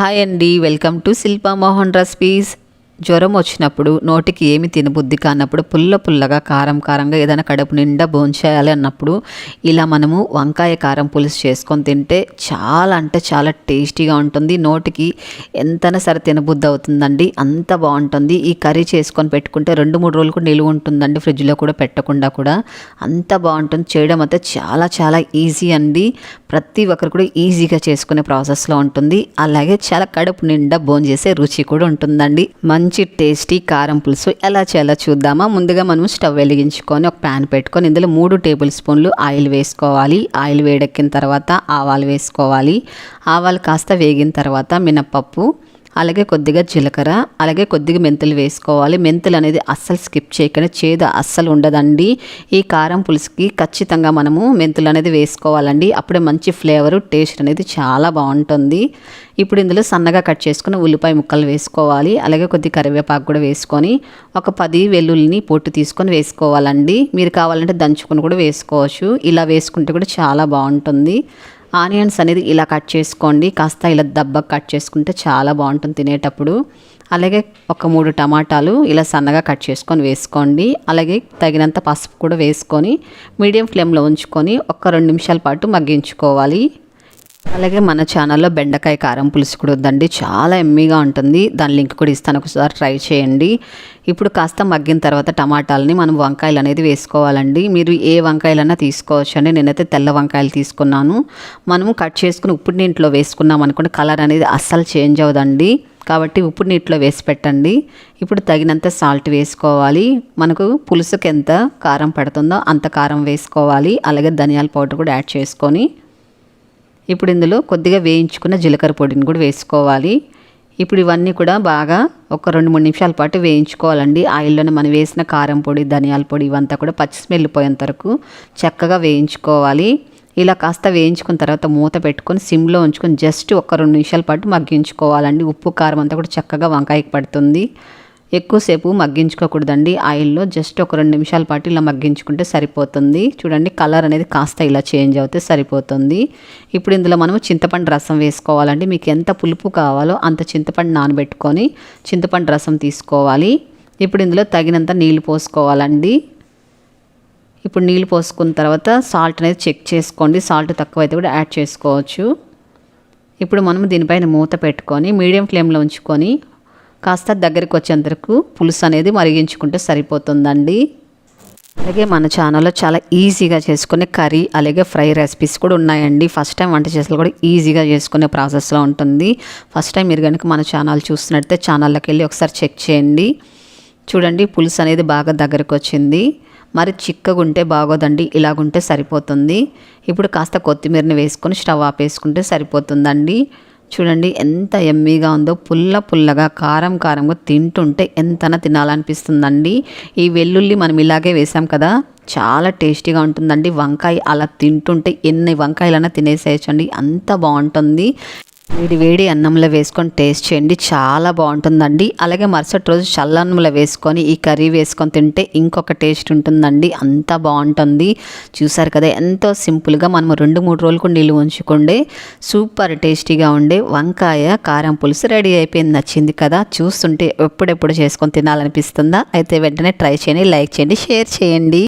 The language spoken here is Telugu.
హాయ్ అండి welcome to Shilpa Mohan recipes జ్వరం వచ్చినప్పుడు నోటికి ఏమి తినబుద్ధి కానప్పుడు పుల్ల పుల్లగా కారం కారంగా ఏదైనా కడుపు నిండా భోంచేయాలి అన్నప్పుడు ఇలా మనము వంకాయ కారం పులుసు చేసుకొని తింటే చాలా అంటే చాలా టేస్టీగా ఉంటుంది. నోటికి ఎంతైనా సరే తినబుద్ధి అవుతుందండి. అంత బాగుంటుంది. ఈ కర్రీ చేసుకొని పెట్టుకుంటే రెండు మూడు రోజులు కూడా నిలువ ఉంటుందండి. ఫ్రిడ్జ్లో కూడా పెట్టకుండా కూడా అంత బాగుంటుంది. చేయడం అయితే చాలా చాలా ఈజీ అండి. ప్రతి ఒక్కరు కూడా ఈజీగా చేసుకునే ప్రాసెస్లో ఉంటుంది. అలాగే చాలా కడుపు నిండా భోంచేసే రుచి కూడా ఉంటుందండి. మంచి మంచి టేస్టీ కారం పులుసు ఎలా చేయాలో చూద్దామా? ముందుగా మనం స్టవ్ వెలిగించుకొని ఒక ప్యాన్ పెట్టుకొని ఇందులో మూడు టేబుల్ స్పూన్లు ఆయిల్ వేసుకోవాలి. ఆయిల్ వేడెక్కిన తర్వాత ఆవాలు వేసుకోవాలి. ఆవాలు కాస్త వేగిన తర్వాత మినప్పప్పు అలాగే కొద్దిగా జీలకర్ర అలాగే కొద్దిగా మెంతులు వేసుకోవాలి. మెంతులు అనేది అస్సలు స్కిప్ చేయకుండా. చేదు అస్సలు ఉండదండి. ఈ కారం పులుసుకి ఖచ్చితంగా మనము మెంతులు అనేది వేసుకోవాలండి. అప్పుడే మంచి ఫ్లేవరు టేస్ట్ అనేది చాలా బాగుంటుంది. ఇప్పుడు ఇందులో సన్నగా కట్ చేసుకుని ఉల్లిపాయ ముక్కలు వేసుకోవాలి. అలాగే కొద్ది కరివేపాకు కూడా వేసుకొని ఒక పది వెల్లుల్లిని పొట్టు తీసుకొని వేసుకోవాలండి. మీరు కావాలంటే దంచుకొని కూడా వేసుకోవచ్చు. ఇలా వేసుకుంటే కూడా చాలా బాగుంటుంది. ఆనియన్స్ అనేది ఇలా కట్ చేసుకోండి. కాస్త ఇలా దబ్బకు కట్ చేసుకుంటే చాలా బాగుంటుంది తినేటప్పుడు. అలాగే ఒక మూడు టమాటాలు ఇలా సన్నగా కట్ చేసుకొని వేసుకోండి. అలాగే తగినంత పసుపు కూడా వేసుకొని మీడియం ఫ్లేమ్లో ఉంచుకొని ఒక రెండు నిమిషాల పాటు మగ్గించుకోవాలి. అలాగే మన ఛానల్లో బెండకాయ కారం పులుసు కూడా ఉందండి చాలా ఎమ్మీగా ఉంటుంది. దాని లింక్ కూడా ఇస్తాను. ఒకసారి ట్రై చేయండి. ఇప్పుడు కాస్త మగ్గిన తర్వాత టమాటాలని మనం వంకాయలు అనేది వేసుకోవాలండి. మీరు ఏ వంకాయలన్నా తీసుకోవచ్చు అండి నేనైతే తెల్ల వంకాయలు తీసుకున్నాను. మనము కట్ చేసుకుని ఉప్పుడు నీటిలో వేసుకున్నాం అనుకుంటే కలర్ అనేది అస్సలు చేంజ్ అవ్వదండి. కాబట్టి ఉప్పు నీటిలో వేసి పెట్టండి. ఇప్పుడు తగినంత సాల్ట్ వేసుకోవాలి. మనకు పులుసుకి ఎంత కారం పడుతుందో అంత కారం వేసుకోవాలి. అలాగే ధనియాల పౌడర్ కూడా యాడ్ చేసుకొని ఇప్పుడు ఇందులో కొద్దిగా వేయించుకున్న జీలకర్ర పొడిని కూడా వేసుకోవాలి. ఇప్పుడు ఇవన్నీ కూడా బాగా ఒక రెండు మూడు నిమిషాల పాటు వేయించుకోవాలండి. ఆయిల్లోనే మనం వేసిన కారం పొడి ధనియాల పొడి ఇవంతా కూడా పచ్చి స్మెల్ పోయేంత వరకు చక్కగా వేయించుకోవాలి. ఇలా కాస్త వేయించుకున్న తర్వాత మూత పెట్టుకొని సిమ్లో ఉంచుకొని జస్ట్ ఒక రెండు నిమిషాల పాటు మగ్గించుకోవాలండి. ఉప్పు కారం అంతా కూడా చక్కగా వంకాయకి పడుతుంది. ఎక్కువసేపు మగ్గించుకోకూడదండి. ఆయిల్లో జస్ట్ ఒక రెండు నిమిషాల పాటు ఇలా మగ్గించుకుంటే సరిపోతుంది. చూడండి కలర్ అనేది కాస్త ఇలా చేంజ్ అవుతే సరిపోతుంది. ఇప్పుడు ఇందులో మనము చింతపండు రసం వేసుకోవాలండి. మీకు ఎంత పులుపు కావాలో అంత చింతపండు నానబెట్టుకొని చింతపండు రసం తీసుకోవాలి. ఇప్పుడు ఇందులో తగినంత నీళ్ళు పోసుకోవాలండి. ఇప్పుడు నీళ్ళు పోసుకున్న తర్వాత సాల్ట్ అనేది చెక్ చేసుకోండి. సాల్ట్ తక్కువైతే కూడా యాడ్ చేసుకోవచ్చు. ఇప్పుడు మనం దీనిపైన మూత పెట్టుకొని మీడియం ఫ్లేమ్లో ఉంచుకొని కాస్త దగ్గరికి వచ్చేంతకు పులుసు అనేది మరిగించుకుంటే సరిపోతుందండి. అలాగే మన ఛానల్లో చాలా ఈజీగా చేసుకునే కర్రీ అలాగే ఫ్రై రెసిపీస్ కూడా ఉన్నాయండి. ఫస్ట్ టైం వంట చేసే కూడా ఈజీగా చేసుకునే ప్రాసెస్లో ఉంటుంది. ఫస్ట్ టైం మీరు కనుక మన ఛానల్ చూస్తున్నట్టే ఛానల్లోకి వెళ్ళి ఒకసారి చెక్ చేయండి. చూడండి పులుసు అనేది బాగా దగ్గరకు వచ్చింది. మరి చిక్కగా ఉంటే బాగోదండి ఇలాగుంటే సరిపోతుంది. ఇప్పుడు కాస్త కొత్తిమీరని వేసుకొని స్టవ్ ఆపేసుకుంటే సరిపోతుందండి. చూడండి ఎంత ఎమ్మీగా ఉందో పుల్ల పుల్లగా కారం కారంగా తింటుంటే ఎంతన తినాలనిపిస్తుందండి. ఈ వెల్లుల్లి మనం ఇలాగే వేసాం కదా చాలా టేస్టీగా ఉంటుందండి. వంకాయ అలా తింటుంటే ఎన్ని వంకాయలైనా తినేసేయచ్చండి. అంత బాగుంటుంది. వేడి వేడి అన్నంలో వేసుకొని టేస్ట్ చేయండి. చాలా బాగుంటుందండి. అలాగే మరుసటి రోజు చల్లన్నంలో వేసుకొని ఈ కర్రీ వేసుకొని తింటే ఇంకొక టేస్ట్ ఉంటుందండి. అంత బాగుంటుంది. చూసారు కదా ఎంతో సింపుల్గా మనం రెండు మూడు రోజులకు నీళ్ళు ఉంచుకుండే సూపర్ టేస్టీగా ఉండే వంకాయ కారం పులుసు రెడీ అయిపోయింది. నచ్చింది కదా చూస్తుంటే ఎప్పుడెప్పుడు చేసుకొని తినాలనిపిస్తుందా? అయితే వెంటనే ట్రై చేయండి లైక్ చేయండి షేర్ చేయండి.